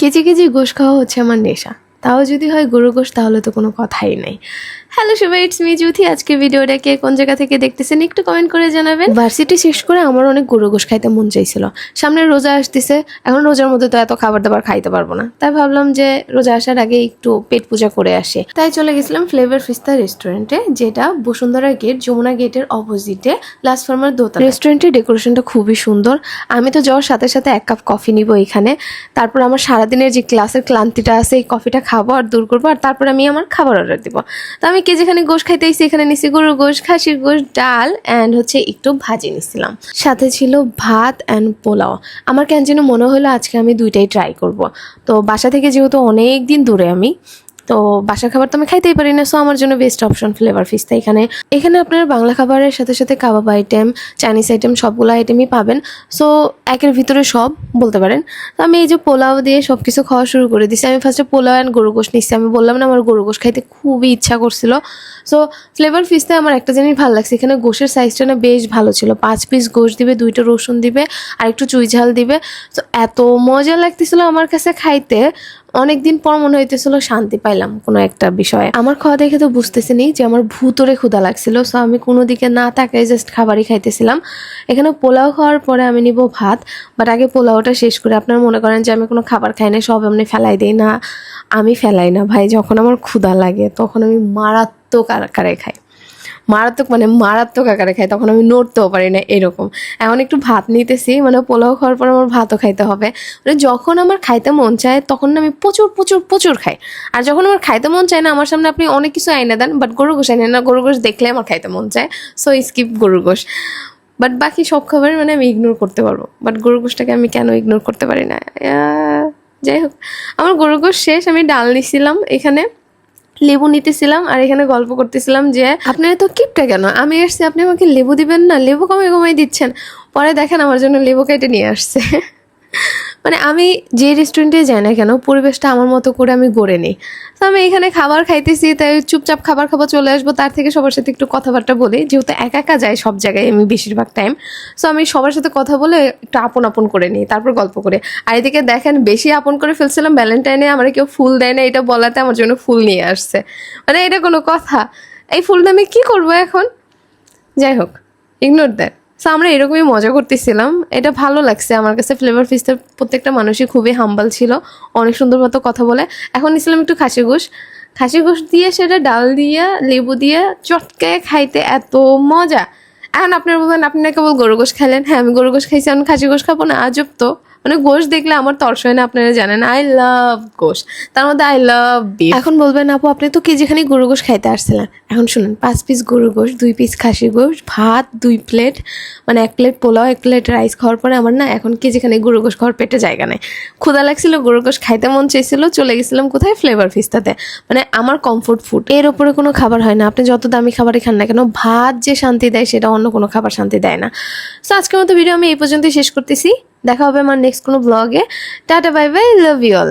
KG KG গোশ খাওয়া হচ্ছে আমার নেশা। তাও যদি হয় গরু গোশ তাহলে তো কোনো কথাই নাই। হ্যালো সবাই ইটস মি জুথি আজকে ভিডিওটা কে কোন জায়গা থেকে দেখতেছেন একটু কমেন্ট করে জানাবেন। ভার্সিটি শেষ করে আমার অনেক গরু গোশ খাইতে মন চাইছিল। সামনে রোজা আসতেছে এখন রোজার মধ্যে তো এত খাবার দাবার খাইতে পারব না। তাই ভাবলাম যে রোজা আসার আগে একটু পেট পূজা করে আসে। তাই চলে গেছিলাম ফ্লেভার ফিস্তা রেস্টুরেন্টে যেটা বসুন্ধরা গেট যমুনা গেটের অপোজিটে লাস্ট ফার্মার দোতলা রেস্টুরেন্টের ডেকোরেশনটা খুবই সুন্দর। আমি তো যাওয়ার সাথে সাথে এক কাপ কফি নিব এখানে। তারপর আমার সারাদিনের যে ক্লাসের ক্লান্তিটা আছে এই কফিটা খাব আর দূর করব, আর তারপর আমি আমার খাবার অর্ডার দিব। তো আমি কে যেখানে গোশ খাইতে এসেছি, এখানে নিছি গরুর গোশ, খাসির গোশ, ডাল অ্যান্ড হচ্ছে একটু ভাজি নিছিলাম। সাথে ছিল ভাত অ্যান্ড পোলাও। আমার কেন যেন মনে হলো আজকে আমি দুইটাই ট্রাই করব। তো বাসা থেকে যেহেতু অনেক দিন দূরে আমি তো বাসার খাবার তো আমি খাইতেই পারি না সো আমার জন্য বেস্ট অপশন ফ্লেভার ফিস্তা এখানে এখানে আপনার বাংলা খাবারের সাথে সাথে কাবাব আইটেম চাইনিজ আইটেম সবগুলো আইটেমই পাবেন। সো একের ভিতরে সব বলতে পারেন। তো আমি এই যে পোলাও দিয়ে সব কিছু খাওয়া শুরু করে দিচ্ছি আমি ফার্স্টে পোলাও অ্যান্ড গরু গোশ নিচ্ছি আমি বললাম না আমার গরু গোশ খাইতে খুবই ইচ্ছা করছিল। সো ফ্লেভার ফিস্তে আমার একটা জিনিস ভালো লাগছে। এখানে গোশের সাইজটা না বেশ ভালো ছিল। পাঁচ পিস গোশ দিবে, দুইটা রসুন দিবে, আর একটু চুই ঝাল দিবে। তো এত মজা লাগতেছিল আমার কাছে খাইতে। অনেকদিন পর মনে হইতেছিল শান্তি পাইলাম কোনো একটা বিষয়ে। আমার খাওয়া দেখে তো বুঝতেছি নি যে আমার ভূতরে ক্ষুধা লাগছিল সো আমি কোনো দিকে না তাকাই জাস্ট খাবারই খাইতেছিলাম। এখানে পোলাও খাওয়ার পরে আমি নিব ভাত বাট আগে পোলাওটা শেষ করে আপনারা মনে করেন যে আমি কোনো খাবার খাই না সব এমনি ফেলাই দিই। না, আমি ফেলাই না ভাই, যখন আমার ক্ষুধা লাগে তখন আমি মারাত্মক আকারে খাই। মারাত্মক মানে মারাত্মক আকারে খাই, তখন আমি নড়তেও পারি না এরকম। এখন একটু ভাত নিতেছি মানে পোলাও খাওয়ার পর আমার ভাতও খাইতে হবে। মানে যখন আমার খাইতে মন চায়, তখন আমি প্রচুর প্রচুর প্রচুর খাই। আর যখন আমার খাইতে মন চায় না, আমার সামনে আপনি অনেক কিছু আইনা দেন বাট গরু গোশ আইনেন না গরু গোশ দেখলে আমার খাইতে মন চায় সো স্কিপ গরু গোশ। বাট বাকি সব খাবার মানে আমি ইগনোর করতে পারব। বাট গরু গোশটাকে আমি কেন ইগনোর করতে পারি না? যাই হোক। আমার গরু গোশ শেষ, আমি ডাল নিছিলাম এখানে। লেবু নিতেছিলাম আর এখানে গল্প করতেছিলাম যে, আপনার তো কিপটা কেন? আমি এসছি আপনি আমাকে লেবু দিবেন না? লেবু কমে কমাই দিচ্ছেন। পরে দেখেন আমার জন্য লেবু কেটে নিয়ে আসছে। মানে আমি যে রেস্টুরেন্টে যাই না কেন, পরিবেশটা আমার মতো করে আমি গড়ে নিই। তো আমি এখানে খাবার খাইতেছি, তাই চুপচাপ খাবার খাবার চলে আসব, তার থেকে সবার সাথে একটু কথাবার্তা বলি। যেহেতু একা একা যাই সব জায়গায় আমি বেশিরভাগ টাইম সো আমি সবার সাথে কথা বলে একটু আপন আপন করে নিই, তারপর গল্প করে। আর এদিকে দেখেন, বেশি আপন করে ফেলছিলাম ভ্যালেন্টাইনে আমার কেউ ফুল দেয় না, এটা বলাতে আমার জন্য ফুল নিয়ে আসছে। মানে এটা কোনো কথা। এই ফুলটা আমি কী করব এখন? যাই হোক ইগনোর দ্যাট সো আমরা এরকমই মজা করতেছিলাম। এটা ভালো লাগছে। আমার কাছে ফ্লেভার ফিস্টের প্রত্যেকটা মানুষই খুবই হাম্বাল ছিল। অনেক সুন্দর মতো কথা বলে। এখন নিছিলাম একটু খাসি গোশ। খাসি গোশ দিয়ে সেটা ডাল দিয়ে, লেবু দিয়ে চটকে খাইতে এত মজা। এখন আপনার বলবেন আপনি না কেবল গরু গোশ খাইলেন। হ্যাঁ আমি গরু গোশ খাইছি, এখন খাসি গোশ খাব না। আজব তো। মানে গোশ দেখলে আমার তর্স হয় না, আপনারা জানেন। আই লাভ গোশ তার মধ্যে আই লাভ বিফ এখন বলবেন আপু, আপনি তো কেজিখানি গরু গোশ খাইতে আসছিলেন? এখন শুনুন, পাঁচ পিস গরু গোশ, দুই পিস খাসি গোশ, ভাত, দুই প্লেট মানে এক প্লেট পোলাও, এক প্লেট রাইস খাওয়ার পরে আমার না এখন কেজিখানি গরু গোশ খাওয়ার পেটে জায়গা নেই। ক্ষুদা লাগছিল গরু গোশ খাইতে মন চাইছিল, চলে গেছিলাম কোথায়? ফ্লেভার ফিস্তাতে মানে আমার কমফোর্ট ফুড এর ওপরে কোনো খাবার হয় না। আপনি যত দামি খাবারই খান না কেন, ভাত যে শান্তি দেয়, সেটা অন্য কোনো খাবার শান্তি দেয় না। সো আজকের মতো ভিডিও আমি এই পর্যন্তই শেষ করতেছি। দেখা হবে আমার নেক্সট কোনো ব্লগে tata bye bye love you all